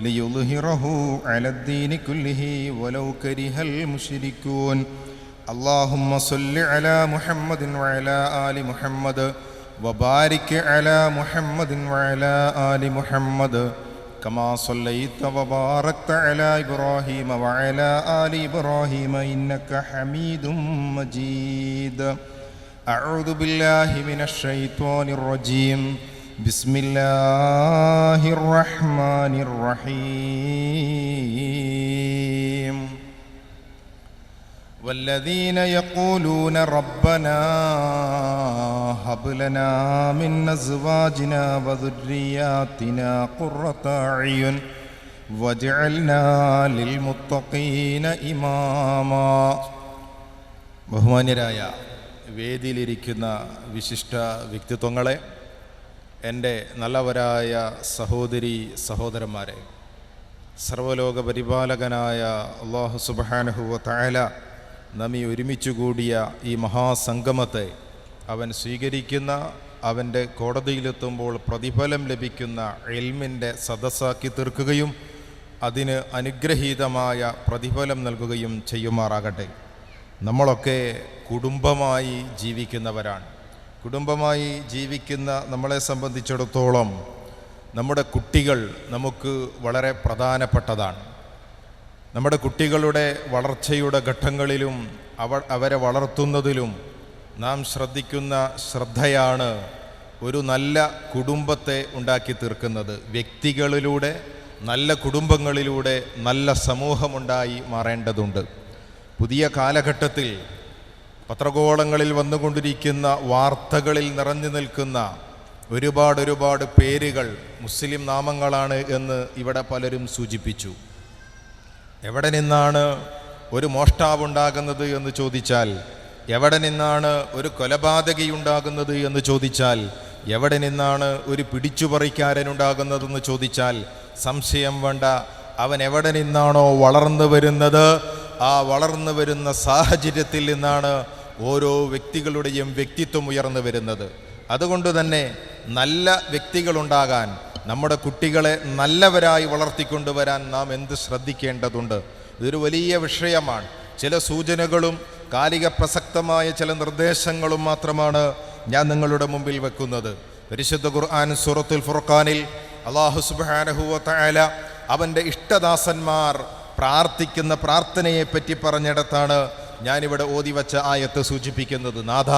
ليظهره على الدين كله ولو كره المشركون اللهم صل على محمد وعلى آل محمد وبارك على محمد وعلى آل محمد كما صليت وباركت على إبراهيم وعلى آل إبراهيم إنك حميد مجيد أعوذ بالله من الشيطان الرجيم بسم الله الرحمن الرحيم والذين يقولون ربنا هب لنا من أزواجنا وذرياتنا قرة أعين واجعلنا للمتقين إماما ബഹുമാന്യരായ വേദിയിലിരിക്കുന്ന വിശിഷ്ട വ്യക്തിത്വങ്ങളെ എന്റെ നല്ലവരായ സഹോദരി സഹോദരന്മാരെ സർവലോക പരിപാലകനായ അള്ളാഹു സുബാനഹുവ തായാല നമ്മി ഒരുമിച്ച് കൂടിയ ഈ മഹാസംഗമത്തെ അവൻ സ്വീകരിക്കുന്ന അവന്റെ കോടതിയിലെത്തുമ്പോൾ പ്രതിഫലം ലഭിക്കുന്ന എൽമിന്റെ സദസ്സാക്കി തീർക്കുകയും അതിന് അനുഗ്രഹീതമായ പ്രതിഫലം നൽകുകയും ചെയ്യുമാറാകട്ടെ. നമ്മളൊക്കെ കുടുംബമായി ജീവിക്കുന്നവരാണ്. കുടുംബമായി ജീവിക്കുന്ന നമ്മളെ സംബന്ധിച്ചിടത്തോളം നമ്മുടെ കുട്ടികൾ നമുക്ക് വളരെ പ്രധാനപ്പെട്ടതാണ്. നമ്മുടെ കുട്ടികളുടെ വളർച്ചയുടെ ഘട്ടങ്ങളിലും അവ അവരെ വളർത്തുന്നതിലും നാം ശ്രദ്ധിക്കുന്ന ശ്രദ്ധയാണ് ഒരു നല്ല കുടുംബത്തെ ഉണ്ടാക്കി തീർക്കുന്നത്. വ്യക്തികളിലൂടെ നല്ല കുടുംബങ്ങളിലൂടെ നല്ല സമൂഹമുണ്ടായി മാറേണ്ടതുണ്ട്. പുതിയ കാലഘട്ടത്തിൽ പത്രകോളങ്ങളിൽ വന്നുകൊണ്ടിരിക്കുന്ന വാർത്തകളിൽ നിറഞ്ഞു നിൽക്കുന്ന ഒരുപാട് ഒരുപാട് പേരുകൾ മുസ്ലിം നാമങ്ങളാണ് എന്ന് ഇവിടെ പലരും സൂചിപ്പിച്ചു. എവിടെ നിന്നാണ് ഒരു മോഷ്ടാവ് ഉണ്ടാകുന്നത് എന്ന് ചോദിച്ചാൽ എവിടെ നിന്നാണ് ഒരു കൊലപാതകി ഉണ്ടാകുന്നത് എന്ന് ചോദിച്ചാൽ എവിടെ നിന്നാണ് ഒരു പിടിച്ചുപറിക്കാരനുണ്ടാകുന്നതെന്ന് ചോദിച്ചാൽ സംശയം വേണ്ട. അവൻ എവിടെ നിന്നാണോ വളർന്നു വരുന്നത് ആ വളർന്നു വരുന്ന സാഹചര്യത്തിൽ നിന്നാണ് ഓരോ വ്യക്തികളുടെയും വ്യക്തിത്വം ഉയർന്നു വരുന്നത്. അതുകൊണ്ട് തന്നെ നല്ല വ്യക്തികളുണ്ടാകാൻ നമ്മുടെ കുട്ടികളെ നല്ലവരായി വളർത്തിക്കൊണ്ടുവരാൻ നാം എന്ത് ശ്രദ്ധിക്കേണ്ടതുണ്ട്? ഇതൊരു വലിയ വിഷയമാണ്. ചില സൂചനകളും കാലിക പ്രസക്തമായ ചില നിർദ്ദേശങ്ങളും മാത്രമാണ് ഞാൻ നിങ്ങളുടെ മുമ്പിൽ വെക്കുന്നത്. പരിശുദ്ധ ഖുർആൻ സൂറത്തുൽ ഫുർഖാനിൽ അള്ളാഹു സുബാനഹുവ തആല അവന്റെ ഇഷ്ടദാസന്മാർ പ്രാർത്ഥിക്കുന്ന പ്രാർത്ഥനയെ പറ്റി പറഞ്ഞിടത്താണ് ഞാനിവിടെ ഓതി വച്ച ആയത്ത് സൂചിപ്പിക്കുന്നത്. നാഥ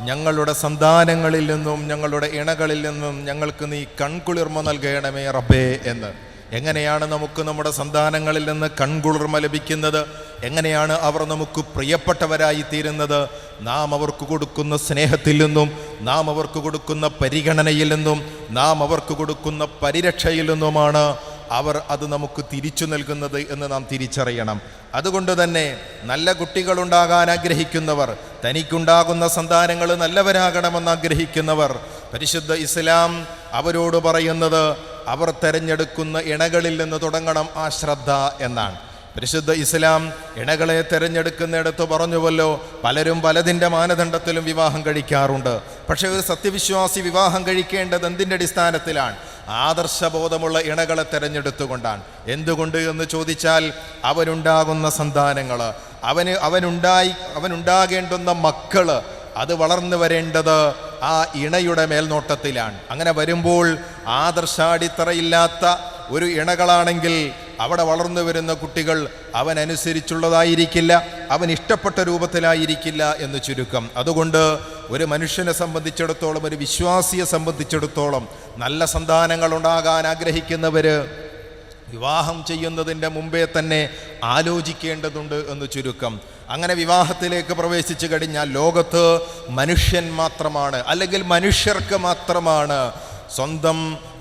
ഞങ്ങളുടെ സന്താനങ്ങളിൽ നിന്നും ഞങ്ങളുടെ ഇണകളിൽ നിന്നും ഞങ്ങൾക്ക് നീ കൺകുളിർമ നൽകണമേ റബ്ബേ എന്ന്. എങ്ങനെയാണ് നമുക്ക് നമ്മുടെ സന്താനങ്ങളിൽ നിന്ന് കൺകുളിർമ ലഭിക്കുന്നത്? എങ്ങനെയാണ് അവർ നമുക്ക് പ്രിയപ്പെട്ടവരായി തീരുന്നത്? നാം അവർക്ക് കൊടുക്കുന്ന സ്നേഹത്തിൽ നിന്നും നാം അവർക്ക് കൊടുക്കുന്ന പരിഗണനയിൽ നിന്നും നാം അവർക്ക് കൊടുക്കുന്ന പരിരക്ഷയിൽ നിന്നുമാണ് അവർ അത് നമുക്ക് തിരിച്ചു നൽകുന്നത് എന്ന് നാം തിരിച്ചറിയണം. അതുകൊണ്ട് തന്നെ നല്ല കുട്ടികളുണ്ടാകാൻ ആഗ്രഹിക്കുന്നവർ തനിക്കുണ്ടാകുന്ന സന്താനങ്ങൾ നല്ലവരാകണമെന്ന് ആഗ്രഹിക്കുന്നവർ പരിശുദ്ധ ഇസ്ലാം അവരോട് പറയുന്നത് അവർ തെരഞ്ഞെടുക്കുന്ന ഇണകളിൽ നിന്ന് തുടങ്ങണം ആ ശ്രദ്ധ എന്നാണ്. പരിശുദ്ധ ഇസ്ലാം ഇണകളെ തിരഞ്ഞെടുക്കുന്നിടത്ത് പറഞ്ഞുവല്ലോ പലരും പലതിന്റെ മാനദണ്ഡത്തിലും വിവാഹം കഴിക്കാറുണ്ട്. പക്ഷേ ഒരു സത്യവിശ്വാസി വിവാഹം കഴിക്കേണ്ടത് എന്തിന്റെ അടിസ്ഥാനത്തിലാണ്? ആദർശബോധമുള്ള ഇണകളെ തിരഞ്ഞെടുത്തുകൊണ്ടാണ്. എന്തുകൊണ്ട് എന്ന് ചോദിച്ചാൽ അവനുണ്ടാകുന്ന സന്താനങ്ങൾ അവന് അവനുണ്ടായി അവനുണ്ടാകേണ്ടുന്ന മക്കൾ അത് വളർന്നു വരേണ്ടത് ആ ഇണയുടെ മേൽനോട്ടത്തിലാണ്. അങ്ങനെ വരുമ്പോൾ ആദർശാടിത്തറയില്ലാത്ത ഒരു ഇണകളാണെങ്കിൽ അവിടെ വളർന്നു വരുന്ന കുട്ടികൾ അവൻ അനുസരിച്ചുള്ളതായിരിക്കില്ല അവൻ ഇഷ്ടപ്പെട്ട രൂപത്തിലായിരിക്കില്ല എന്ന് ചുരുക്കം. അതുകൊണ്ട് ഒരു മനുഷ്യനെ സംബന്ധിച്ചിടത്തോളം ഒരു വിശ്വാസിയെ സംബന്ധിച്ചിടത്തോളം നല്ല സന്താനങ്ങൾ ഉണ്ടാകാൻ ആഗ്രഹിക്കുന്നവർ വിവാഹം ചെയ്യുന്നതിന്റെ മുമ്പേ തന്നെ ആലോചിക്കേണ്ടതുണ്ട് എന്ന് ചുരുക്കം. അങ്ങനെ വിവാഹത്തിലേക്ക് പ്രവേശിച്ചു കഴിഞ്ഞാൽ ലോകത്ത് മനുഷ്യൻ മാത്രമാണ് അല്ലെങ്കിൽ മനുഷ്യർക്ക് മാത്രമാണ് സ്വന്തം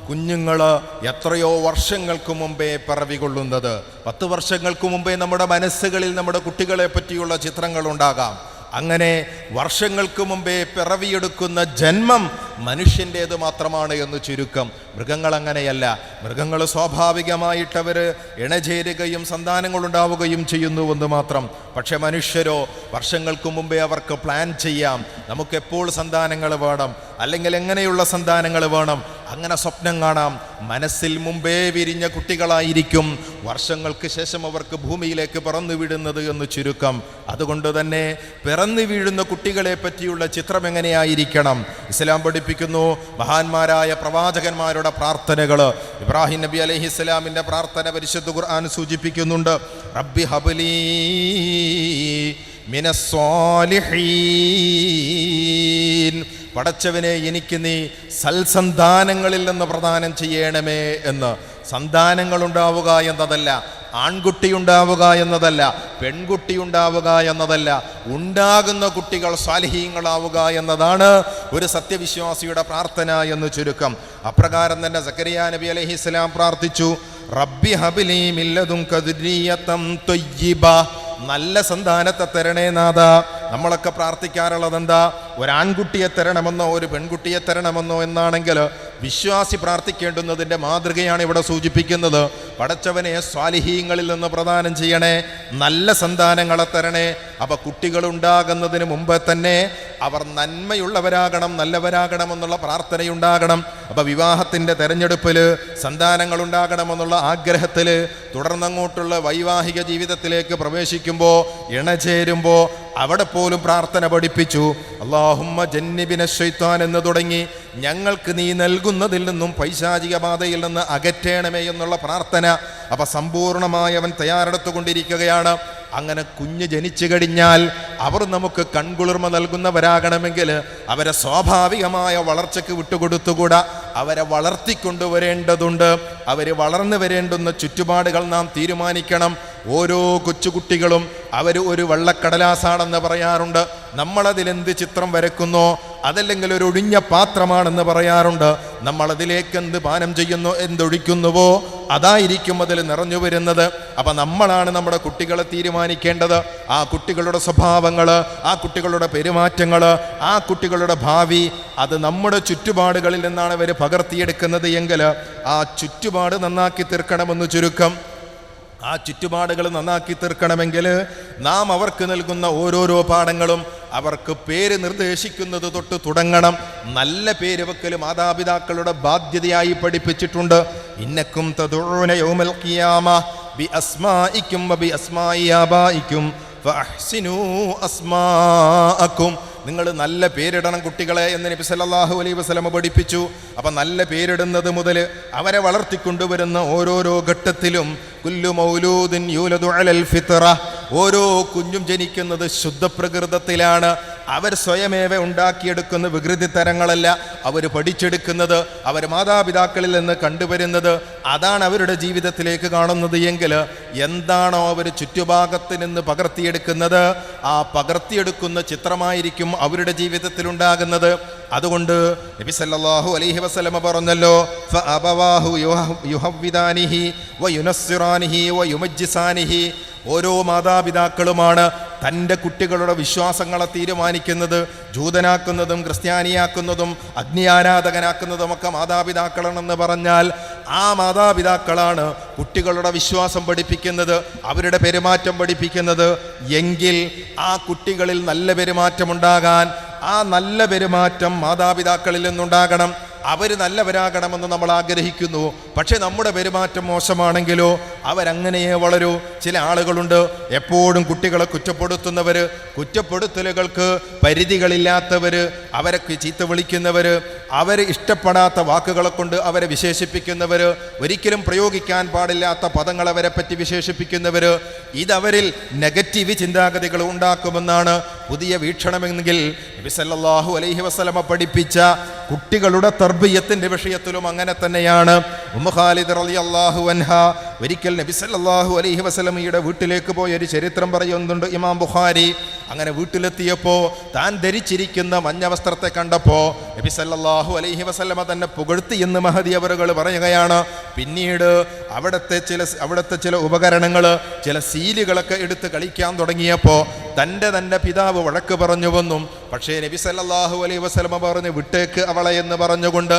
കുഞ്ഞുങ്ങൾ എത്രയോ വർഷങ്ങൾക്ക് മുമ്പേ പിറവികൊള്ളുന്നത്. പത്ത് വർഷങ്ങൾക്ക് മുമ്പേ നമ്മുടെ മനസ്സുകളിൽ നമ്മുടെ കുട്ടികളെ പറ്റിയുള്ള ചിത്രങ്ങൾ ഉണ്ടാകാം. അങ്ങനെ വർഷങ്ങൾക്ക് മുമ്പേ പിറവിയെടുക്കുന്ന ജന്മം മനുഷ്യന്റേത് മാത്രമാണ് എന്ന് ചുരുക്കം. മൃഗങ്ങൾ അങ്ങനെയല്ല. മൃഗങ്ങൾ സ്വാഭാവികമായിട്ട് അവർ ഇണചേരുകയും സന്താനങ്ങളുണ്ടാവുകയും ചെയ്യുന്നുവെന്ന് മാത്രം. പക്ഷെ മനുഷ്യരോ വർഷങ്ങൾക്ക് മുമ്പേ അവർക്ക് പ്ലാൻ ചെയ്യാം. നമുക്കെപ്പോൾ സന്താനങ്ങൾ വേണം? അല്ലെങ്കിൽ എങ്ങനെയുള്ള സന്താനങ്ങൾ വേണം? അങ്ങനെ സ്വപ്നം കാണാം. മനസ്സിൽ മുമ്പേ വിരിഞ്ഞ കുട്ടികളായിരിക്കും വർഷങ്ങൾക്ക് ശേഷം അവർക്ക് ഭൂമിയിലേക്ക് പിറന്നു വിടുന്നത് എന്ന് ചുരുക്കം. അതുകൊണ്ട് തന്നെ പിറന്നു വീഴുന്ന കുട്ടികളെ പറ്റിയുള്ള ചിത്രം എങ്ങനെയായിരിക്കണം? ഇസ്ലാം പഠിപ്പിക്കുന്നു മഹാന്മാരായ പ്രവാചകന്മാരുടെ പ്രാർത്ഥനകൾ ഇബ്രാഹിം നബി അലഹി ഇസ്ലാമിന്റെ പ്രാർത്ഥന പരിശുദ്ധ ഖുർആൻ സൂചിപ്പിക്കുന്നുണ്ട്. റബ്ബി ഹബലീ മിനസ്വാലിഹീൻ പടച്ചവനെ എനിക്ക് നീ സൽസന്താനങ്ങളിൽ നിന്ന് പ്രദാനം ചെയ്യണമേ എന്ന്. സന്താനങ്ങൾ ഉണ്ടാവുക എന്നതല്ല ആൺകുട്ടി ഉണ്ടാവുക എന്നതല്ല പെൺകുട്ടി ഉണ്ടാവുക എന്നതല്ല ഉണ്ടാകുന്ന കുട്ടികൾ സ്വാലിഹീങ്ങളാവുക എന്നതാണ് ഒരു സത്യവിശ്വാസിയുടെ പ്രാർത്ഥന എന്ന് ചുരുക്കം. അപ്രകാരം തന്നെ സക്കരിയ നബി അലഹി ഇസ്ലാം പ്രാർത്ഥിച്ചു റബ്ബി ഹബിലി മില്ലതും നല്ല സന്താനത്തെ തരണേ നാഥ. നമ്മളൊക്കെ പ്രാർത്ഥിക്കാറുള്ളത് എന്താ ഒരാൺകുട്ടിയെ തരണമെന്നോ ഒരു പെൺകുട്ടിയെ തരണമെന്നോ എന്നാണെങ്കിൽ വിശ്വാസി പ്രാർത്ഥിക്കേണ്ടുന്നതിന്റെ മാതൃകയാണ് ഇവിടെ സൂചിപ്പിക്കുന്നത്. പടച്ചവനെ സ്വാലിഹീങ്ങളിൽ നിന്ന് പ്രദാനം ചെയ്യണേ നല്ല സന്താനങ്ങളെ തരണേ. അപ്പൊ കുട്ടികൾ ഉണ്ടാകുന്നതിന് മുമ്പ് തന്നെ അവർ നന്മയുള്ളവരാകണം നല്ലവരാകണം എന്നുള്ള പ്രാർത്ഥനയുണ്ടാകണം. അപ്പൊ വിവാഹത്തിന്റെ തെരഞ്ഞെടുപ്പിൽ സന്താനങ്ങൾ ഉണ്ടാകണമെന്നുള്ള ആഗ്രഹത്തിൽ തുടർന്നങ്ങോട്ടുള്ള വൈവാഹിക ജീവിതത്തിലേക്ക് പ്രവേശിക്കുമ്പോൾ ഇണചേരുമ്പോൾ അവിടെ പോലും പ്രാർത്ഥന പഠിപ്പിച്ചു. അള്ളാഹുമ്മ ജന്നിബിന ശൈത്താൻ എന്ന് തുടങ്ങി. ഞങ്ങൾക്ക് നീ നൽകുന്നതിൽ നിന്നും പൈശാചിക ബാധയിൽ നിന്ന് അകറ്റേണമേ എന്നുള്ള പ്രാർത്ഥന അപ്പൊ സമ്പൂർണമായി അവൻ തയ്യാറെടുത്തുകൊണ്ടിരിക്കുകയാണ്. അങ്ങനെ കുഞ്ഞ് ജനിച്ചു കഴിഞ്ഞാൽ അവർ നമുക്ക് കൺകുളിർമ നൽകുന്നവരാകണമെങ്കിൽ അവരെ സ്വാഭാവികമായ വളർച്ചയ്ക്ക് വിട്ടുകൊടുത്തുകൂടാ. അവരെ വളർത്തിക്കൊണ്ടുവരേണ്ടതുണ്ട്. അവർ വളർന്നു വരേണ്ടുന്ന ചുറ്റുപാടുകൾ നാം തീരുമാനിക്കണം. ഓരോ കൊച്ചുകുട്ടികളും അവർ ഒരു വള്ളക്കടലാസാണെന്ന് പറയാറുണ്ട്. നമ്മളതിലെന്ത് ചിത്രം വരക്കുന്നോ അതല്ലെങ്കിൽ ഒരു ഒഴിഞ്ഞ പാത്രമാണെന്ന് പറയാറുണ്ട്. നമ്മളതിലേക്ക് എന്ത് പാനം ചെയ്യുന്നു? എന്തൊഴിക്കുന്നുവോ? അതായിരിക്കും അതിൽ നിറഞ്ഞു വരുന്നത്. അപ്പം നമ്മളാണ് നമ്മുടെ കുട്ടികളെ തീരുമാനിക്കേണ്ടത്. ആ കുട്ടികളുടെ സ്വഭാവങ്ങൾ ആ കുട്ടികളുടെ പെരുമാറ്റങ്ങൾ ആ കുട്ടികളുടെ ഭാവി അത് നമ്മുടെ ചുറ്റുപാടുകളിൽ നിന്നാണ് അവർ പകർത്തിയെടുക്കുന്നത് എങ്കിൽ ആ ചുറ്റുപാട് നന്നാക്കി തീർക്കണമെന്ന് ചുരുക്കം ആ ചുറ്റുപാടുകൾ നന്നാക്കി തീർക്കണമെങ്കിൽ നാം അവർക്ക് നൽകുന്ന ഓരോരോ പാഠങ്ങളും അവർക്ക് പേര് നിർദ്ദേശിക്കുന്നത് തൊട്ട് തുടങ്ങണം. നല്ല പേര് വെക്കൽ മാതാപിതാക്കളുടെ ബാധ്യതയായി പഠിപ്പിച്ചിട്ടുണ്ട്. ഇന്നക്കും തദുഊന യൗമൽ ഖിയാമ. ബി അസ്മാഇക്കും വബി അസ്മായി ആബായിക്കും ഫഅഹ്സിനൂ അസ്മാഅക്കും. നിങ്ങൾ നല്ല പേരിടണം കുട്ടികളെ എന്ന് നബി സല്ലാഹു അലൈ വസ്ലമ പഠിപ്പിച്ചു. അപ്പം നല്ല പേരിടുന്നത് മുതൽ അവരെ വളർത്തിക്കൊണ്ടുവരുന്ന ഓരോരോ ഘട്ടത്തിലും കുല്ലു മൗലൂദിൻ യൂലദു അലൽ ഫിത്ര ഓരോ കുഞ്ഞും ജനിക്കുന്നത് ശുദ്ധപ്രകൃതത്തിലാണ്. അവർ സ്വയമേവ ഉണ്ടാക്കിയെടുക്കുന്ന വികൃതി തരങ്ങളല്ല അവർ പഠിച്ചെടുക്കുന്നത്. അവർ മാതാപിതാക്കളിൽ നിന്ന് കണ്ടുവരുന്നത്. അതാണ് അവരുടെ ജീവിതത്തിലേക്ക് കാണുന്നത് എങ്കിൽ എന്താണോ അവർ ചുറ്റുഭാഗത്ത് നിന്ന് പകർത്തിയെടുക്കുന്നത്? ആ പകർത്തിയെടുക്കുന്ന ചിത്രമായിരിക്കും അവരുടെ ജീവിതത്തിൽ ഉണ്ടാകുന്നത്. അതുകൊണ്ട് നബി സല്ലല്ലാഹു അലൈഹി വസല്ലമ പറഞ്ഞല്ലോ ഫഅബവാഹു യുഹ- യുഹവ്വിദാനിഹി വയുനസ്സിറാനിഹി വയുമജ്ജിസാനിഹി. ഓരോ മാതാപിതാക്കളുമാണ് തന്റെ കുട്ടികളുടെ വിശ്വാസങ്ങളെ തീരുമാനിക്കുന്നത് ജൂതനാക്കുന്നതും ക്രിസ്ത്യാനിയാക്കുന്നതും അഗ്നി ആരാധകനാക്കുന്നതും ഒക്കെ മാതാപിതാക്കളാണെന്ന് പറഞ്ഞാൽ ആ മാതാപിതാക്കളാണ് കുട്ടികളുടെ വിശ്വാസം പഠിപ്പിക്കുന്നത് അവരുടെ പെരുമാറ്റം പഠിപ്പിക്കുന്നത്. എങ്കിൽ ആ കുട്ടികളിൽ നല്ല പെരുമാറ്റമുണ്ടാകാൻ ആ നല്ല പെരുമാറ്റം മാതാപിതാക്കളിൽ നിന്നുണ്ടാകണം. അവർ നല്ലവരാകണമെന്ന് നമ്മൾ ആഗ്രഹിക്കുന്നു. പക്ഷേ നമ്മുടെ പെരുമാറ്റം മോശമാണെങ്കിലോ അവരങ്ങനെയേ വളരൂ. ചില ആളുകളുണ്ട് എപ്പോഴും കുട്ടികളെ കുറ്റപ്പെടുത്തുന്നവർ കുറ്റപ്പെടുത്തലുകൾക്ക് പരിധികളില്ലാത്തവർ അവരെ ചീത്ത വിളിക്കുന്നവർ അവർ ഇഷ്ടപ്പെടാത്ത വാക്കുകളെ കൊണ്ട് അവരെ വിശേഷിപ്പിക്കുന്നവർ ഒരിക്കലും പ്രയോഗിക്കാൻ പാടില്ലാത്ത പദങ്ങൾ അവരെ പറ്റി വിശേഷിപ്പിക്കുന്നവർ ഇതവരിൽ നെഗറ്റീവ് ചിന്താഗതികൾ ഉണ്ടാക്കുമെന്നാണ് പുതിയ വീക്ഷണമെങ്കിൽ നബി സല്ലല്ലാഹു അലൈഹി വസല്ലമ പഠിപ്പിച്ച കുട്ടികളുടെ തർബീയത്തിന്റെ വിഷയത്തിലും അങ്ങനെ തന്നെയാണ്. ഉമ്മ ഖാലിദ് അള്ളാഹു അൻഹ ഒരിക്കൽ നബി സല്ലല്ലാഹു അലൈഹി വസല്ലമയുടെ വീട്ടിലേക്ക് പോയ ഒരു ചരിത്രം പറയുന്നുണ്ട് ഇമാം ബുഖാരി. അങ്ങനെ വീട്ടിലെത്തിയപ്പോൾ താൻ ധരിച്ചിരിക്കുന്ന മഞ്ഞ വസ്ത്രത്തെ കണ്ടപ്പോൾ നബി സല്ലല്ലാഹു അലൈഹി വസല്ലമ തന്നെ പുകഴ്ത്തി എന്ന് മഹദി അവറുകൾ പറയുകയാണ്. പിന്നീട് അവിടുത്തെ ചില അവിടുത്തെ ചില ഉപകരണങ്ങൾ ചില സീലുകളൊക്കെ എടുത്ത് കളിക്കാൻ തുടങ്ങിയപ്പോൾ തന്റെ തന്റെ പിതാവ് വഴക്ക് പറഞ്ഞു പറഞ്ഞുവെന്നും പക്ഷേ നബി സല്ലല്ലാഹു അലൈഹി വസല്ലമ പറഞ്ഞ് വിട്ടേക്ക് അവളെ എന്ന് പറഞ്ഞുകൊണ്ട്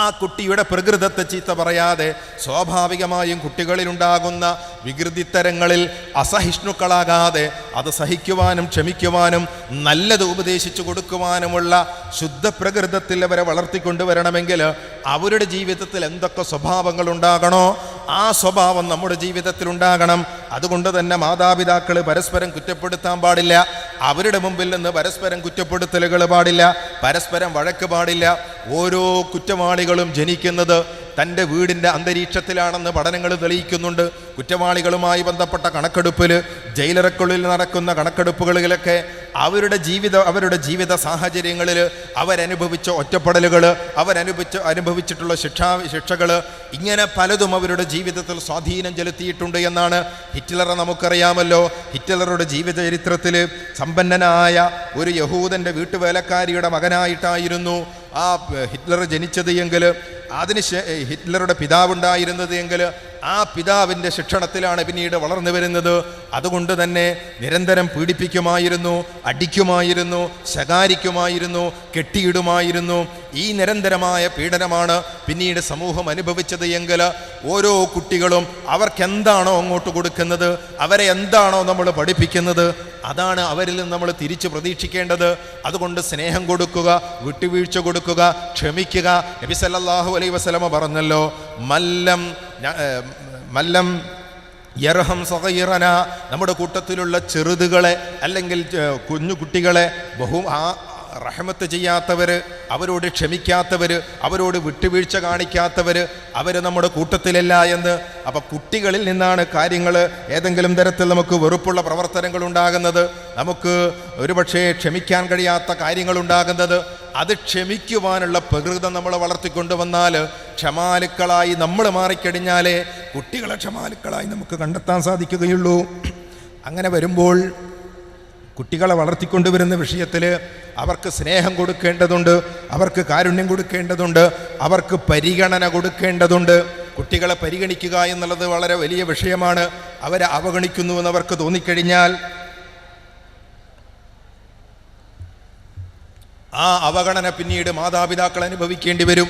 ആ കുട്ടിയുടെ പ്രകൃതത്തെ ചീത്ത പറയാതെ സ്വാഭാവികമായും കുട്ടികളിലുണ്ടാകുന്ന വികൃതിത്തരങ്ങളിൽ അസഹിഷ്ണുക്കളാകാതെ അത് സഹിക്കുവാനും ക്ഷമിക്കുവാനും നല്ലത് ഉപദേശിച്ചു കൊടുക്കുവാനുമുള്ള ശുദ്ധ പ്രകൃതത്തിൽ അവരെ വളർത്തിക്കൊണ്ടുവരണമെങ്കിൽ അവരുടെ ജീവിതത്തിൽ എന്തൊക്കെ സ്വഭാവങ്ങൾ ഉണ്ടാകണോ ആ സ്വഭാവം നമ്മുടെ ജീവിതത്തിൽ ഉണ്ടാകണം അതുകൊണ്ട് തന്നെ മാതാപിതാക്കൾ പരസ്പരം കുറ്റപ്പെടുത്താൻ പാടില്ല. അവരുടെ മുമ്പിൽ നിന്ന് പരസ്പരം കുറ്റപ്പെടുത്തലുകൾ പാടില്ല പരസ്പരം വഴക്ക് പാടില്ല. ഓരോ കുറ്റവാളികളും ജനിക്കുന്നത് തന്റെ വീടിന്റെ അന്തരീക്ഷത്തിലാണെന്ന് പഠനങ്ങൾ തെളിയിക്കുന്നുണ്ട്. കുറ്റവാളികളുമായി ബന്ധപ്പെട്ട കണക്കെടുപ്പിൽ ജയിലറക്കുള്ളിൽ നടക്കുന്ന കണക്കെടുപ്പുകളിലൊക്കെ അവരുടെ ജീവിത അവരുടെ ജീവിത സാഹചര്യങ്ങളിൽ അവരനുഭവിച്ച ഒറ്റപ്പെടലുകൾ അവരനുഭവിച്ച അനുഭവിച്ചിട്ടുള്ള ശിക്ഷാ ശിക്ഷകൾ ഇങ്ങനെ പലതും അവരുടെ ജീവിതത്തിൽ സ്വാധീനം ചെലുത്തിയിട്ടുണ്ട് എന്നാണ് ഹിറ്റ്ലറെ നമുക്കറിയാമല്ലോ. ഹിറ്റ്ലറുടെ ജീവിത ചരിത്രത്തിൽ സമ്പന്നനായ ഒരു യഹൂദന്റെ വീട്ടുവേലക്കാരിയുടെ മകനായിട്ടായിരുന്നു ആ ഹിറ്റ്ലർ ജനിച്ചത് എങ്കിൽ അതിന് ഹിറ്റ്ലറുടെ പിതാവുണ്ടായിരുന്നത് എങ്കിൽ ആ പിതാവിന്റെ ശിക്ഷണത്തിലാണ് പിന്നീട് വളർന്നു വരുന്നത്. അതുകൊണ്ട് തന്നെ നിരന്തരം പീഡിപ്പിക്കുമായിരുന്നു അടിക്കുമായിരുന്നു ശകാരിക്കുമായിരുന്നു കെട്ടിയിടുമായിരുന്നു. ഈ നിരന്തരമായ പീഡനമാണ് പിന്നീട് സമൂഹം അനുഭവിച്ചത് എങ്കിൽ ഓരോ കുട്ടികളും അവർക്കെന്താണോ അങ്ങോട്ട് കൊടുക്കുന്നത് അവരെ എന്താണോ നമ്മൾ പഠിപ്പിക്കുന്നത് അതാണ് അവരിൽ നിന്ന് നമ്മൾ തിരിച്ചു പ്രതീക്ഷിക്കേണ്ടത്. അതുകൊണ്ട് സ്നേഹം കൊടുക്കുക വിട്ടുവീഴ്ച കൊടുക്കുക ക്ഷമിക്കുക. നബി സല്ലാഹു അലൈ വസ്ലമ പറഞ്ഞല്ലോ മല്ലം മല്ലം യർഹം സഹയിറന നമ്മുടെ കൂട്ടത്തിലുള്ള ചെറുതുകളെ അല്ലെങ്കിൽ കുഞ്ഞു കുട്ടികളെ ബഹു റഹമത്ത് ചെയ്യാത്തവർ അവരോട് ക്ഷമിക്കാത്തവർ അവരോട് വിട്ടുവീഴ്ച കാണിക്കാത്തവർ അവർ നമ്മുടെ കൂട്ടത്തിലല്ല എന്ന്. അപ്പം കുട്ടികളിൽ നിന്നാണ് കാര്യങ്ങൾ ഏതെങ്കിലും തരത്തിൽ നമുക്ക് വെറുപ്പുള്ള പ്രവർത്തനങ്ങൾ ഉണ്ടാകുന്നത്. നമുക്ക് ഒരുപക്ഷെ ക്ഷമിക്കാൻ കഴിയാത്ത കാര്യങ്ങൾ ഉണ്ടാകുന്നത്. അത് ക്ഷമിക്കുവാനുള്ള പ്രകൃതം നമ്മൾ വളർത്തിക്കൊണ്ടുവന്നാൽ ക്ഷമാലുക്കളായി നമ്മൾ മാറിക്കഴിഞ്ഞാലേ കുട്ടികളെ ക്ഷമാലുക്കളായി നമുക്ക് കണ്ടെത്താൻ സാധിക്കുകയുള്ളൂ. അങ്ങനെ വരുമ്പോൾ കുട്ടികളെ വളർത്തിക്കൊണ്ടുവരുന്ന വിഷയത്തിൽ അവർക്ക് സ്നേഹം കൊടുക്കേണ്ടതുണ്ട് അവർക്ക് കാരുണ്യം കൊടുക്കേണ്ടതുണ്ട് അവർക്ക് പരിഗണന കൊടുക്കേണ്ടതുണ്ട്. കുട്ടികളെ പരിഗണിക്കുക എന്നുള്ളത് വളരെ വലിയ വിഷയമാണ്. അവരെ അവഗണിക്കുന്നുവെന്ന് അവർക്ക് തോന്നിക്കഴിഞ്ഞാൽ ആ അവഗണന പിന്നീട് മാതാപിതാക്കൾ അനുഭവിക്കേണ്ടി വരും.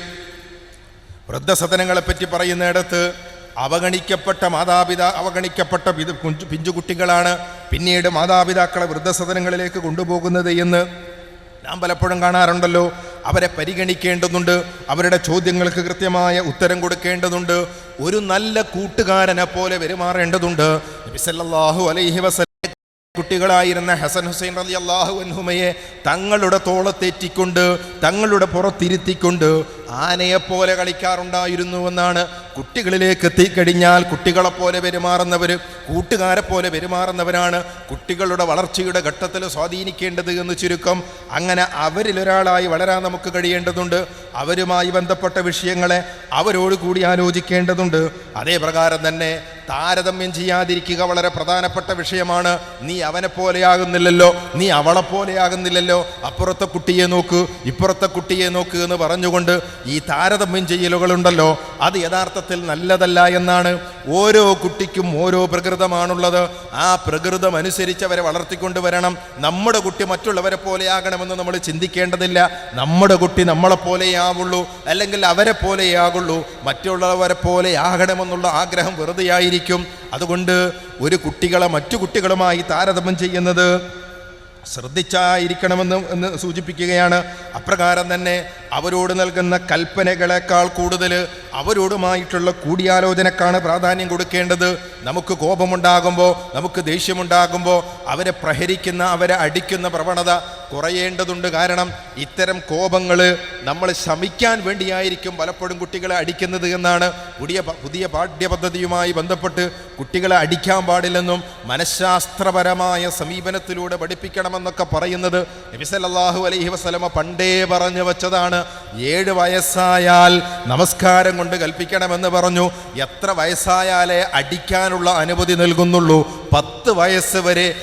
വൃദ്ധസദനങ്ങളെ പറ്റി പറയുന്നിടത്ത് അവഗണിക്കപ്പെട്ട മാതാപിതാ അവഗണിക്കപ്പെട്ട പിതു കുഞ്ചു- പിഞ്ചുകുട്ടികളാണ് പിന്നീട് മാതാപിതാക്കളെ വൃദ്ധസദനങ്ങളിലേക്ക് കൊണ്ടുപോകുന്നത് എന്ന് നാം പലപ്പോഴും കാണാറുണ്ടല്ലോ. അവരെ പരിഗണിക്കേണ്ടതുണ്ട് അവരുടെ ചോദ്യങ്ങൾക്ക് കൃത്യമായ ഉത്തരം കൊടുക്കേണ്ടതുണ്ട് ഒരു നല്ല കൂട്ടുകാരനെ പോലെ പെരുമാറേണ്ടതുണ്ട്. അലൈഹി വസല്ലം കുട്ടികളായിരുന്ന ഹസൻ ഹുസൈൻ അലി അള്ളാഹു അൻഹുമയെ തങ്ങളുടെ തോളത്തേറ്റിക്കൊണ്ട് തങ്ങളുടെ പുറത്തിരുത്തിക്കൊണ്ട് ആനയെപ്പോലെ കളിക്കാറുണ്ടായിരുന്നുവെന്നാണ് കുട്ടികളിലേക്ക് എത്തിക്കഴിഞ്ഞാൽ കുട്ടികളെപ്പോലെ പെരുമാറുന്നവർ കൂട്ടുകാരെ പോലെ പെരുമാറുന്നവരാണ് കുട്ടികളുടെ വളർച്ചയുടെ ഘട്ടത്തിൽ സ്വാധീനിക്കേണ്ടത് എന്ന് ചുരുക്കം അങ്ങനെ അവരിലൊരാളായി വളരാൻ നമുക്ക് കഴിയേണ്ടതുണ്ട്. അവരുമായി ബന്ധപ്പെട്ട വിഷയങ്ങളെ അവരോട് കൂടി ആലോചിക്കേണ്ടതുണ്ട്. അതേ പ്രകാരം തന്നെ താരതമ്യം ചെയ്യാതിരിക്കുക വളരെ പ്രധാനപ്പെട്ട വിഷയമാണ്. നീ അവനെ പോലെയാകുന്നില്ലല്ലോ നീ അവളെ പോലെയാകുന്നില്ലല്ലോ. അപ്പുറത്തെ കുട്ടിയെ നോക്ക് ഇപ്പുറത്തെ കുട്ടിയെ നോക്ക് എന്ന് പറഞ്ഞുകൊണ്ട് ഈ താരതമ്യം ചെയ്യലുകളുണ്ടല്ലോ. അത് യഥാർത്ഥത്തിൽ നല്ലതല്ല എന്നാണ് ഓരോ കുട്ടിക്കും ഓരോ പ്രകൃതമാണുള്ളത്. ആ പ്രകൃതം അനുസരിച്ച് അവരെ വളർത്തിക്കൊണ്ടുവരണം നമ്മുടെ കുട്ടി മറ്റുള്ളവരെ പോലെയാകണമെന്ന് നമ്മൾ ചിന്തിക്കേണ്ടതില്ല. നമ്മുടെ കുട്ടി നമ്മളെ പോലെയാവുള്ളൂ അല്ലെങ്കിൽ അവരെ പോലെയാകുള്ളൂ മറ്റുള്ളവരെ പോലെയാകണമെന്നുള്ള ആഗ്രഹം വെറുതെയായിരിക്കും അതുകൊണ്ട് ഒരു കുട്ടികളെ മറ്റു കുട്ടികളുമായി താരതമ്യം ചെയ്യുന്നത് ശ്രദ്ധിച്ചായിരിക്കണമെന്ന് എന്ന് സൂചിപ്പിക്കുകയാണ്. അപ്രകാരം തന്നെ അവരോട് നൽകുന്ന കൽപ്പനകളെക്കാൾ കൂടുതൽ അവരോടുമായിട്ടുള്ള കൂടിയാലോചനക്കാണ് പ്രാധാന്യം കൊടുക്കേണ്ടത്. നമുക്ക് കോപമുണ്ടാകുമ്പോൾ നമുക്ക് ദേഷ്യമുണ്ടാകുമ്പോൾ അവരെ പ്രഹരിക്കുന്ന അവരെ അടിക്കുന്ന പ്രവണത കുറയേണ്ടതുണ്ട്. കാരണം ഇത്തരം കോപങ്ങൾ നമ്മൾ ശമിക്കാൻ വേണ്ടിയായിരിക്കും പലപ്പോഴും കുട്ടികളെ അടിക്കുന്നത് എന്നാണ് പുതിയ പുതിയ പാഠ്യപദ്ധതിയുമായി ബന്ധപ്പെട്ട് കുട്ടികളെ അടിക്കാൻ പാടില്ലെന്നും മനഃശാസ്ത്രപരമായ സമീപനത്തിലൂടെ പഠിപ്പിക്കണമെന്നൊക്കെ പറയുന്നത് നബി സല്ലല്ലാഹു അലൈഹി വസല്ലമ പണ്ടേ പറഞ്ഞു വച്ചതാണ്. ഏഴ് വയസ്സായാൽ നമസ്കാരം കൊണ്ട് കൽപ്പിക്കണമെന്ന് പറഞ്ഞു. എത്ര വയസ്സായാലേ അടിക്കാനുള്ള അനുമതി നൽകുന്നുള്ളൂ. പത്ത് വയസ്സ് വരെ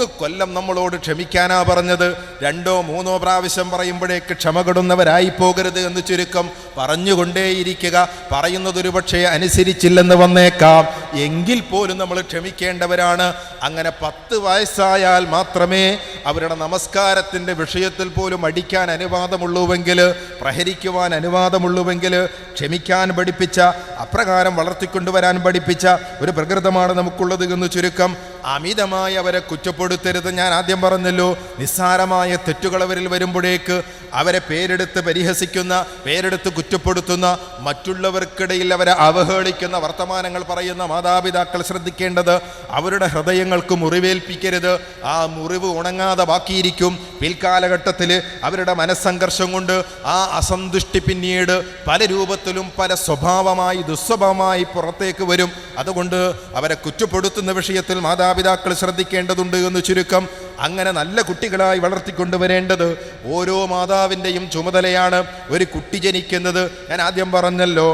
കൊല്ലം നമ്മളോട് ക്ഷമിക്കാനാ പറഞ്ഞത്. രണ്ടോ മൂന്നോ പ്രാവശ്യം പറയുമ്പോഴേക്ക് ക്ഷമ കെടുന്നവരായി പോകരുത് എന്ന് ചുരുക്കം പറഞ്ഞുകൊണ്ടേയിരിക്കുക. പറയുന്നത് ഒരു പക്ഷേ അനുസരിച്ചില്ലെന്ന് വന്നേക്കാം. എങ്കിൽ പോലും നമ്മൾ ക്ഷമിക്കേണ്ടവരാണ്. അങ്ങനെ പത്ത് വയസ്സായാൽ മാത്രമേ അവരുടെ നമസ്കാരത്തിന്റെ വിഷയത്തിൽ പോലും അടിക്കാൻ അനുവാദമുള്ളൂവെങ്കിൽ പ്രഹരിക്കുവാൻ അനുവാദമുള്ളൂവെങ്കിൽ ക്ഷമിക്കാൻ പഠിപ്പിച്ച അപ്രകാരം വളർത്തിക്കൊണ്ടുവരാൻ പഠിപ്പിച്ച ഒരു പ്രകൃതമാണ് നമുക്കുള്ളത് എന്ന് ചുരുക്കം അമിതമായി അവരെ കുറ്റപ്പെടുത്തരുത് ഞാൻ ആദ്യം പറഞ്ഞല്ലോ. നിസ്സാരമായ തെറ്റുകൾ അവരിൽ വരുമ്പോഴേക്ക് അവരെ പേരെടുത്ത് പരിഹസിക്കുന്ന പേരെടുത്ത് കുറ്റപ്പെടുത്തുന്ന മറ്റുള്ളവർക്കിടയിൽ അവരെ അവഹേളിക്കുന്ന വർത്തമാനങ്ങൾ പറയുന്ന മാതാപിതാക്കൾ ശ്രദ്ധിക്കേണ്ടത് അവരുടെ ഹൃദയങ്ങൾക്ക് മുറിവേൽപ്പിക്കരുത്. ആ മുറിവ് ഉണങ്ങാതെ ബാക്കിയിരിക്കും. പിൽക്കാലഘട്ടത്തിൽ അവരുടെ മനസ്സംഘർഷം കൊണ്ട് ആ അസന്തുഷ്ടി പിന്നീട് പല രൂപത്തിലും പല സ്വഭാവമായി ദുസ്വഭാവമായി പുറത്തേക്ക് വരും. അതുകൊണ്ട് അവരെ കുറ്റപ്പെടുത്തുന്ന വിഷയത്തിൽ മാതാപിതാക്കൾ ശ്രദ്ധിക്കേണ്ടതുണ്ട് എന്ന് ചുരുക്കം അങ്ങനെ നല്ല കുട്ടികളായി വളർത്തിക്കൊണ്ടുവരേണ്ടത് ഓരോ മാതാവിന്റെയും ചുമതലയാണ് ഒരു കുട്ടി ജനിക്കുന്നത്. ഞാൻ ആദ്യം പറഞ്ഞല്ലോ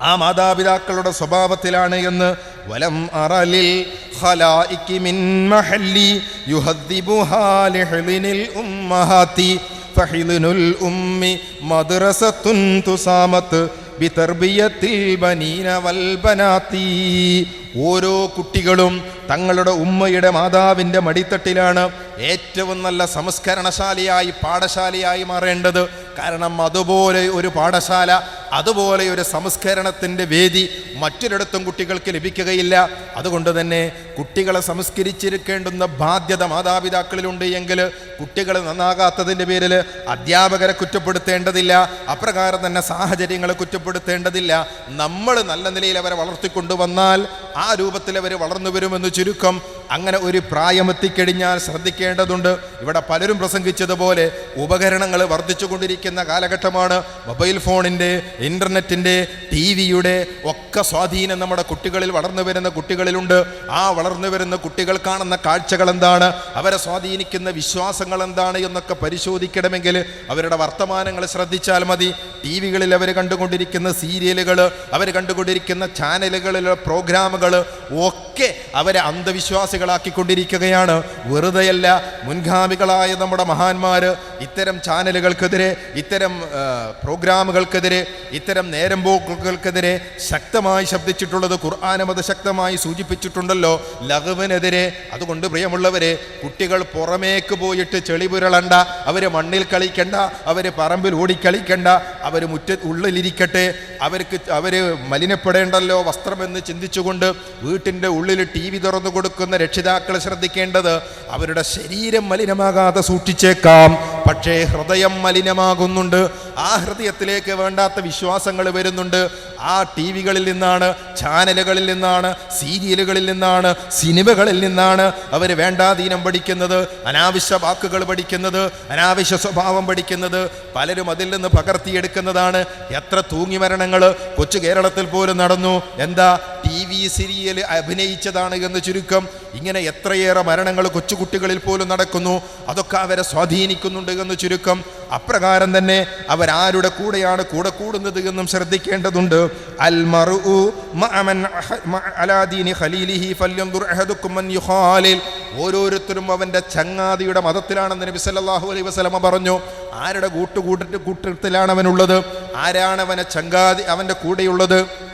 ആ മാതാപിതാക്കളുടെ സ്വഭാവത്തിലാണ് എന്ന്. വലം അറലിൽ ഓരോ കുട്ടികളും തങ്ങളുടെ ഉമ്മയുടെ മാതാവിന്റെ മടിത്തട്ടിലാണ് ഏറ്റവും നല്ല സംസ്കരണശാലയായി പാഠശാലയായി മാറേണ്ടത്. കാരണം അതുപോലെ ഒരു പാഠശാല അതുപോലെ ഒരു സംസ്കരണത്തിന്റെ വേദി മറ്റൊരിടത്തും കുട്ടികൾക്ക് ലഭിക്കുകയില്ല. അതുകൊണ്ട് തന്നെ കുട്ടികളെ സംസ്കരിച്ചിരിക്കേണ്ടുന്ന ബാധ്യത മാതാപിതാക്കളിലുണ്ട് എങ്കിൽ കുട്ടികൾ നന്നാകാത്തതിന്റെ പേരിൽ അധ്യാപകരെ കുറ്റപ്പെടുത്തേണ്ടതില്ല. അപ്രകാരം തന്നെ സാഹചര്യങ്ങളെ കുറ്റപ്പെടുത്തേണ്ടതില്ല. നമ്മൾ നല്ല നിലയിൽ അവരെ വളർത്തിക്കൊണ്ടുവന്നാൽ ആ രൂപത്തിൽ അവർ വളർന്നു വരുമെന്ന് ചുരുക്കം അങ്ങനെ ഒരു പ്രായമെത്തിക്കഴിഞ്ഞാൽ ശ്രദ്ധിക്കേണ്ടതുണ്ട്. ഇവിടെ പലരും പ്രസംഗിച്ചതുപോലെ ഉപകരണങ്ങൾ വർദ്ധിച്ചുകൊണ്ടിരിക്കുന്ന കാലഘട്ടമാണ് മൊബൈൽ ഫോണിന്റെ ഇന്റർനെറ്റിന്റെ ടി വിയുടെ ഒക്കെ സ്വാധീനം നമ്മുടെ കുട്ടികളിൽ വളർന്നു വരുന്ന കുട്ടികളിലുണ്ട്. ആ വളർന്നു വരുന്ന കുട്ടികൾ കാണുന്ന കാഴ്ചകൾ എന്താണ്? അവരെ സ്വാധീനിക്കുന്ന വിശ്വാസങ്ങൾ എന്താണ് എന്നൊക്കെ പരിശോധിക്കണമെങ്കിൽ അവരുടെ വർത്തമാനങ്ങൾ ശ്രദ്ധിച്ചാൽ മതി. ടി വികളിൽ അവർ കണ്ടുകൊണ്ടിരിക്കുന്ന സീരിയലുകൾ അവർ കണ്ടുകൊണ്ടിരിക്കുന്ന ചാനലുകളിലെ പ്രോഗ്രാമുകൾ ഒക്കെ അവരെ അന്ധവിശ്വാസികളാക്കിക്കൊണ്ടിരിക്കുകയാണ്. വെറുതെയല്ല മുൻഗാമികളായ നമ്മുടെ മഹാന്മാർ ഇത്തരം ചാനലുകൾക്കെതിരെ ഇത്തരം പ്രോഗ്രാമുകൾക്കെതിരെ ഇത്തരം നേരം പോക്കുകൾക്കെതിരെ ശക്തമായി ശബ്ദിച്ചിട്ടുള്ളത് ഖുർആാനും അത് ശക്തമായി സൂചിപ്പിച്ചിട്ടുണ്ടല്ലോ. ലഘുവിനെതിരെ അതുകൊണ്ട് പ്രിയമുള്ളവരെ കുട്ടികൾ പുറമേക്ക് പോയിട്ട് ചെളി പുരളണ്ട അവർ മണ്ണിൽ കളിക്കണ്ട അവർ പറമ്പിൽ ഓടിക്കളിക്കണ്ട അവർ മുറ്റ ഉള്ളിലിരിക്കട്ടെ അവർക്ക് അവർ മലിനപ്പെടേണ്ടല്ലോ വസ്ത്രമെന്ന് ചിന്തിച്ചുകൊണ്ട് വീട്ടിന്റെ ഉള്ളിൽ ടി വി തുറന്നു കൊടുക്കുന്ന രക്ഷിതാക്കൾ ശ്രദ്ധിക്കേണ്ടത് അവരുടെ ശരീരം മലിനമാകാതെ സൂക്ഷിച്ചേക്കാം. പക്ഷേ ഹൃദയം മലിനമാകുന്നുണ്ട്. ആ ഹൃദയത്തിലേക്ക് വേണ്ടാത്ത വിശ്വാസങ്ങൾ വരുന്നുണ്ട്. ആ ടി വികളിൽ നിന്നാണ് ചാനലുകളിൽ നിന്നാണ് സീരിയലുകളിൽ നിന്നാണ് സിനിമകളിൽ നിന്നാണ് അവർ വേണ്ടാധീനം പഠിക്കുന്നത് അനാവശ്യ വാക്കുകൾ പഠിക്കുന്നത് അനാവശ്യ സ്വഭാവം പഠിക്കുന്നത്. പലരും അതിൽ നിന്ന് പകർത്തിയെടുക്കുന്നതാണ്. എത്ര തൂങ്ങി മരണങ്ങൾ കൊച്ചു കേരളത്തിൽ പോലും നടന്നു. എന്താ ടി വി സീരിയൽ അഭിനയിച്ചതാണ് എന്ന് ചുരുക്കം ഇങ്ങനെ എത്രയേറെ മരണങ്ങൾ കൊച്ചുകുട്ടികളിൽ പോലും നടക്കുന്നു. അതൊക്കെ അവരെ സ്വാധീനിക്കുന്നുണ്ട് എന്ന് ചുരുക്കം അപ്രകാരം തന്നെ അവരാരുടെ കൂടെയാണ് കൂടെ കൂടുന്നത് എന്നും ശ്രദ്ധിക്കേണ്ടതുണ്ട്. അൽ അലാ ഓരോരുത്തരും അവന്റെ ചങ്ങാതിയുടെ മതത്തിലാണെന്ന് നബി സല്ലാഹു അലൈഹി വസ്ലമ പറഞ്ഞു. ആരുടെ കൂട്ടുകൂട്ടിട്ട് കൂട്ടത്തിലാണ് അവനുള്ളത് ആരാണ് അവനെ ചങ്ങാതി അവന്റെ കൂടെയുള്ളത്?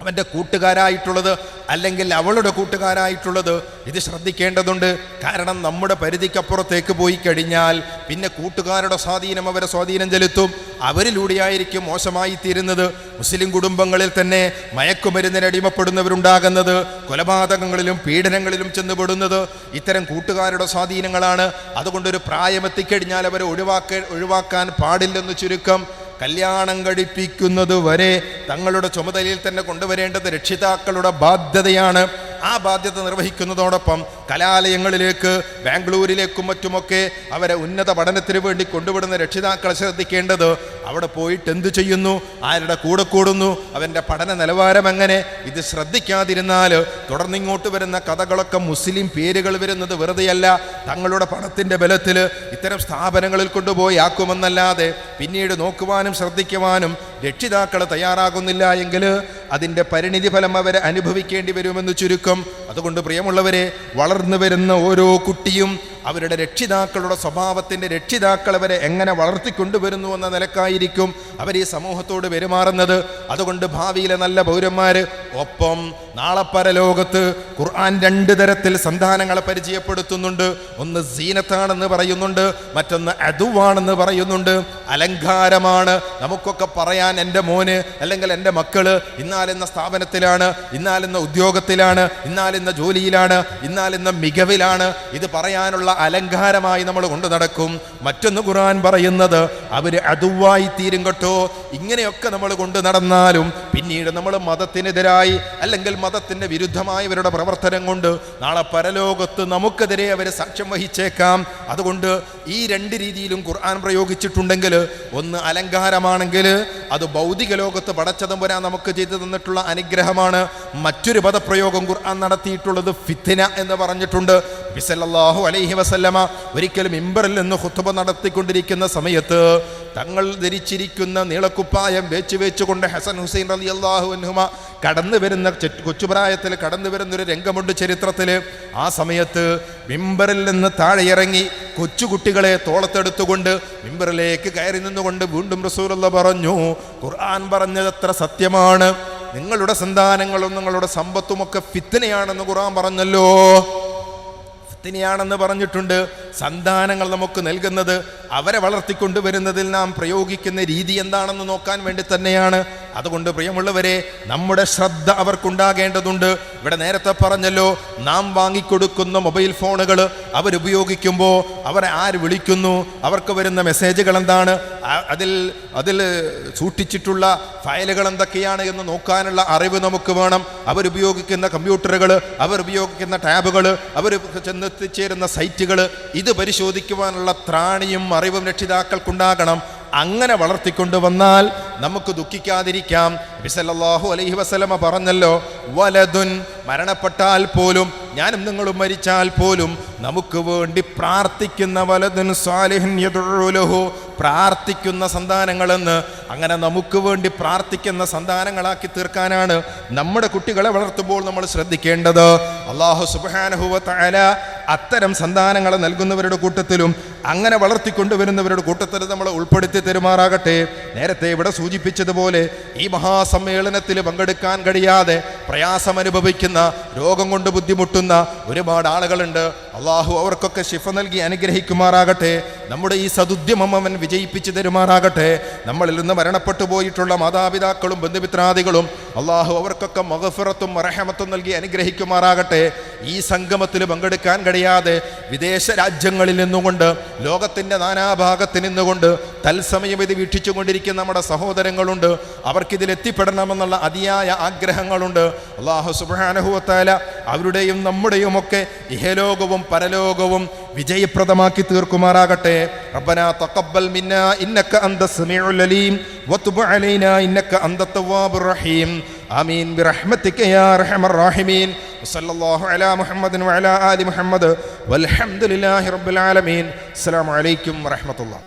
അവന്റെ കൂട്ടുകാരായിട്ടുള്ളത് അല്ലെങ്കിൽ അവളുടെ കൂട്ടുകാരായിട്ടുള്ളത് ഇത് ശ്രദ്ധിക്കേണ്ടതുണ്ട്. കാരണം നമ്മുടെ പരിധിക്കപ്പുറത്തേക്ക് പോയി കഴിഞ്ഞാൽ പിന്നെ കൂട്ടുകാരുടെ സ്വാധീനം അവരെ സ്വാധീനം ചെലുത്തും. അവരിലൂടെയായിരിക്കും മോശമായി തീരുന്നത്. മുസ്ലിം കുടുംബങ്ങളിൽ തന്നെ മയക്കുമരുന്നിന് അടിമപ്പെടുന്നവരുണ്ടാകുന്നത് കൊലപാതകങ്ങളിലും പീഡനങ്ങളിലും ചെന്നുപെടുന്നത് ഇത്തരം കൂട്ടുകാരുടെ സ്വാധീനങ്ങളാണ്. അതുകൊണ്ടൊരു പ്രായമെത്തിക്കഴിഞ്ഞാൽ അവരെ ഒഴിവാക്ക ഒഴിവാക്കാൻ പാടില്ലെന്ന് ചുരുക്കം കല്യാണം കഴിപ്പിക്കുന്നത് വരെ തങ്ങളുടെ ചുമതലയിൽ തന്നെ കൊണ്ടുവരേണ്ടത് രക്ഷിതാക്കളുടെ ബാധ്യതയാണ്. ആ ബാധ്യത നിർവഹിക്കുന്നതോടൊപ്പം കലാലയങ്ങളിലേക്ക് ബാംഗ്ലൂരിലേക്കും മറ്റുമൊക്കെ അവരെ ഉന്നത പഠനത്തിന് വേണ്ടി കൊണ്ടുവിടുന്ന രക്ഷിതാക്കളെ ശ്രദ്ധിക്കേണ്ടത് അവിടെ പോയിട്ട് എന്ത് ചെയ്യുന്നു? ആരുടെ കൂടെ കൂടുന്നു? അവന്റെ പഠന നിലവാരം എങ്ങനെ? ഇത് ശ്രദ്ധിക്കാതിരുന്നാൽ തുടർന്നിങ്ങോട്ട് വരുന്ന കഥകളൊക്കെ മുസ്ലിം പേരുകൾ വരുന്നത് വെറുതെയല്ല. തങ്ങളുടെ പണത്തിന്റെ ബലത്തിൽ ഇത്തരം സ്ഥാപനങ്ങളിൽ കൊണ്ടുപോയി ആക്കുമെന്നല്ലാതെ പിന്നീട് നോക്കുവാനും ശ്രദ്ധിക്കുവാനും രക്ഷിതാക്കൾ തയ്യാറാകുന്നില്ല എങ്കിൽ അതിന്റെ പരിണിതി ഫലം അവരെ അനുഭവിക്കേണ്ടി വരുമെന്ന് ചുരുക്കം. അതുകൊണ്ട് പ്രിയമുള്ളവരെ വളർന്നു വരുന്ന ഓരോ കുട്ടിയും അവരുടെ രക്ഷിതാക്കളുടെ സ്വഭാവത്തിന്റെ രക്ഷിതാക്കൾ അവരെ എങ്ങനെ വളർത്തിക്കൊണ്ടുവരുന്നു എന്ന നിലക്കായിരിക്കും അവർ ഈ സമൂഹത്തോട് പെരുമാറുന്നത്. അതുകൊണ്ട് ഭാവിയിലെ നല്ല പൗരന്മാർ ഒപ്പം നാളെ പരലോകത്ത് ഖുർആൻ രണ്ട് തരത്തിൽ സന്താനങ്ങളെ പരിചയപ്പെടുത്തുന്നുണ്ട്. ഒന്ന് സീനത്താണെന്ന് പറയുന്നുണ്ട് മറ്റൊന്ന് അതുവാണെന്ന് പറയുന്നുണ്ട്. അലങ്കാരമാണ്. നമുക്കൊക്കെ പറയാൻ എന്റെ മോന് അല്ലെങ്കിൽ എന്റെ മക്കൾ ഇന്നാലെന്ന സ്ഥാപനത്തിലാണ് ഇന്നാലെന്ന ഉദ്യോഗത്തിലാണ് ഇന്നാലെന്ന ജോലിയിലാണ് ഇന്നാലെന്ന മികവിലാണ്. ഇത് പറയാനുള്ള അലങ്കാരമായി നമ്മൾ കൊണ്ടു നടക്കും. മറ്റൊന്ന് ഖുർആൻ പറയുന്നത് അവർ അതുവായി തീരും കേട്ടോ. ഇങ്ങനെയൊക്കെ നമ്മൾ കൊണ്ടു നടന്നാലും പിന്നീട് നമ്മൾ മതത്തിനെതിരായി അല്ലെങ്കിൽ മതത്തിന്റെ വിരുദ്ധമായവരുടെ പ്രവർത്തനം കൊണ്ട് നാളെ പരലോകത്ത് നമുക്കെതിരെ അവർ സാക്ഷ്യം വഹിച്ചേക്കാം. അതുകൊണ്ട് ഈ രണ്ട് രീതിയിലും ഖുർആൻ പ്രയോഗിച്ചിട്ടുണ്ടെങ്കിൽ ഒന്ന് അലങ്കാരമാണെങ്കിൽ അത് ഭൗതിക ലോകത്ത് പടച്ചതമ്പുരാൻ നമുക്ക് ചെയ്തു തന്നിട്ടുള്ള അനുഗ്രഹമാണ്. മറ്റൊരു പദപ്രയോഗം ഖുർആൻ നടത്തിയിട്ടുള്ളത് ഫിത്തിന എന്ന് പറഞ്ഞിട്ടുണ്ട്. ബിസലല്ലാഹു അലൈഹി വസല്ലമ ഒരിക്കലും ഇമ്പറിൽ നിന്ന് ഹുത്തുബ നടത്തിക്കൊണ്ടിരിക്കുന്ന സമയത്ത് തങ്ങൾ ധരിച്ചിരിക്കുന്ന നീളക്കുപ്പായം വെച്ച് വെച്ചുകൊണ്ട് ഹസൻ ഹുസൈൻ അലി അള്ളാഹു അൻഹുമ കടന്നു വരുന്ന കൊച്ചുപ്രായത്തിൽ കടന്നു വരുന്ന ഒരു രംഗമുണ്ട് ചരിത്രത്തിൽ ആ സമയത്ത് മിമ്പറിൽ നിന്ന് താഴെ ഇറങ്ങി കൊച്ചുകുട്ടികളെ തോളത്തെടുത്തുകൊണ്ട് മിമ്പറിലേക്ക് കയറി നിന്നുകൊണ്ട് വീണ്ടും റസൂലുള്ള പറഞ്ഞു ഖുർആൻ പറഞ്ഞത് സത്യമാണ്. നിങ്ങളുടെ സന്താനങ്ങളും നിങ്ങളുടെ സമ്പത്തുമൊക്കെ ഫിത്തനയാണെന്ന് ഖുർആൻ പറഞ്ഞല്ലോ. ഫിത്തിനെയാണെന്ന് പറഞ്ഞിട്ടുണ്ട്. സന്താനങ്ങൾ നമുക്ക് നൽകുന്നത് അവരെ വളർത്തിക്കൊണ്ടുവരുന്നതിൽ നാം പ്രയോഗിക്കുന്ന രീതി എന്താണെന്ന് നോക്കാൻ വേണ്ടി തന്നെയാണ്. അതുകൊണ്ട് പ്രിയമുള്ളവരെ നമ്മുടെ ശ്രദ്ധ അവർക്കുണ്ടാകേണ്ടതുണ്ട്. ഇവിടെ നേരത്തെ പറഞ്ഞല്ലോ നാം വാങ്ങിക്കൊടുക്കുന്ന മൊബൈൽ ഫോണുകൾ അവരുപയോഗിക്കുമ്പോൾ അവരെ ആര് വിളിക്കുന്നു അവർക്ക് വരുന്ന മെസ്സേജുകൾ എന്താണ് അതിൽ അതിൽ സൂക്ഷിച്ചിട്ടുള്ള ഫയലുകൾ എന്തൊക്കെയാണ് എന്ന് നോക്കാനുള്ള അറിവ് നമുക്ക് വേണം. അവരുപയോഗിക്കുന്ന കമ്പ്യൂട്ടറുകൾ അവരുപയോഗിക്കുന്ന ടാബുകൾ അവർ ചെന്നെത്തിച്ചേരുന്ന സൈറ്റുകൾ ഇത് പരിശോധിക്കുവാനുള്ള ത്രാണിയും അറിവും രക്ഷിതാക്കൾക്കുണ്ടാകണം. അങ്ങനെ വളർത്തിക്കൊണ്ടു വന്നാൽ നമുക്ക് ദുഃഖിക്കാതിരിക്കാം. ബിസല്ലാഹു അലൈഹി വസലമ പറഞ്ഞല്ലോ വലതുൻ മരണപ്പെട്ടാൽ പോലും ഞാനും നിങ്ങളും മരിച്ചാൽ പോലും നമുക്ക് വേണ്ടി പ്രാർത്ഥിക്കുന്ന വലതുൻ യദുഉലഹു പ്രാർത്ഥിക്കുന്ന സന്താനങ്ങളെന്ന് അങ്ങനെ നമുക്ക് വേണ്ടി പ്രാർത്ഥിക്കുന്ന സന്താനങ്ങളാക്കി തീർക്കാനാണ് നമ്മുടെ കുട്ടികളെ വളർത്തുമ്പോൾ നമ്മൾ ശ്രദ്ധിക്കേണ്ടത്. അള്ളാഹു സുബാനഹുവ തആല അത്തരം സന്താനങ്ങളെ നൽകുന്നവരുടെ കൂട്ടത്തിലും അങ്ങനെ വളർത്തിക്കൊണ്ടുവരുന്നവരുടെ കൂട്ടത്തിൽ നമ്മൾ ഉൾപ്പെടുത്തി തെരുമാറാകട്ടെ. നേരത്തെ ഇവിടെ സൂചിപ്പിച്ചതുപോലെ ഈ മഹാസമ്മേളനത്തിൽ പങ്കെടുക്കാൻ കഴിയാതെ പ്രയാസമനുഭവിക്കുന്ന രോഗം കൊണ്ട് ബുദ്ധിമുട്ടുന്ന ഒരുപാട് ആളുകളുണ്ട്. അള്ളാഹു അവർക്കൊക്കെ ശിഫ നൽകി അനുഗ്രഹിക്കുമാറാകട്ടെ. നമ്മുടെ ഈ സതുദ്യമം അവൻ വിജയിപ്പിച്ചു തരുമാറാകട്ടെ. നമ്മളിൽ നിന്ന് മരണപ്പെട്ടു പോയിട്ടുള്ള മാതാപിതാക്കളും ബന്ധുമിത്രാദികളും അള്ളാഹു അവർക്കൊക്കെ മഹഫിറത്തും മറഹമത്തും നൽകി അനുഗ്രഹിക്കുമാറാകട്ടെ. ഈ സംഗമത്തിൽ പങ്കെടുക്കാൻ കഴിയാതെ വിദേശ രാജ്യങ്ങളിൽ നിന്നുകൊണ്ട് ലോകത്തിന്റെ നാനാഭാഗത്ത് നിന്നുകൊണ്ട് തത്സമയം ഇത് വീക്ഷിച്ചുകൊണ്ടിരിക്കുന്ന നമ്മുടെ സഹോദരങ്ങളുണ്ട്. അവർക്കിതിൽ എത്തിപ്പെടണമെന്നുള്ള അതിയായ ആഗ്രഹങ്ങളുണ്ട്. അള്ളാഹു സുബാനഹുവത്താല അവരുടെയും നമ്മുടെയും ഒക്കെ ഇഹലോകവും പരലോകവും വിജയപ്രദമാക്കി തീർക്കുമാറാകട്ടെ. റബ്ബന തഖബ്ബൽ മിന്ന ഇന്നക അന്ത അലീം വതുബ് അലൈനാ ഇന്നക അന്ത റഹീം. ആമീൻ. ബിറഹ്മതിക യാ അർഹമർ റഹീമീൻ. വസല്ലല്ലാഹു അലാ മുഹമ്മദിൻ വഅലാ ആലി മുഹമ്മദ്. വൽഹംദുലില്ലാഹി റബ്ബിൽ ആലമീൻ. അസ്സലാമു അലൈക്കും വറഹ്മത്തുള്ളാഹി.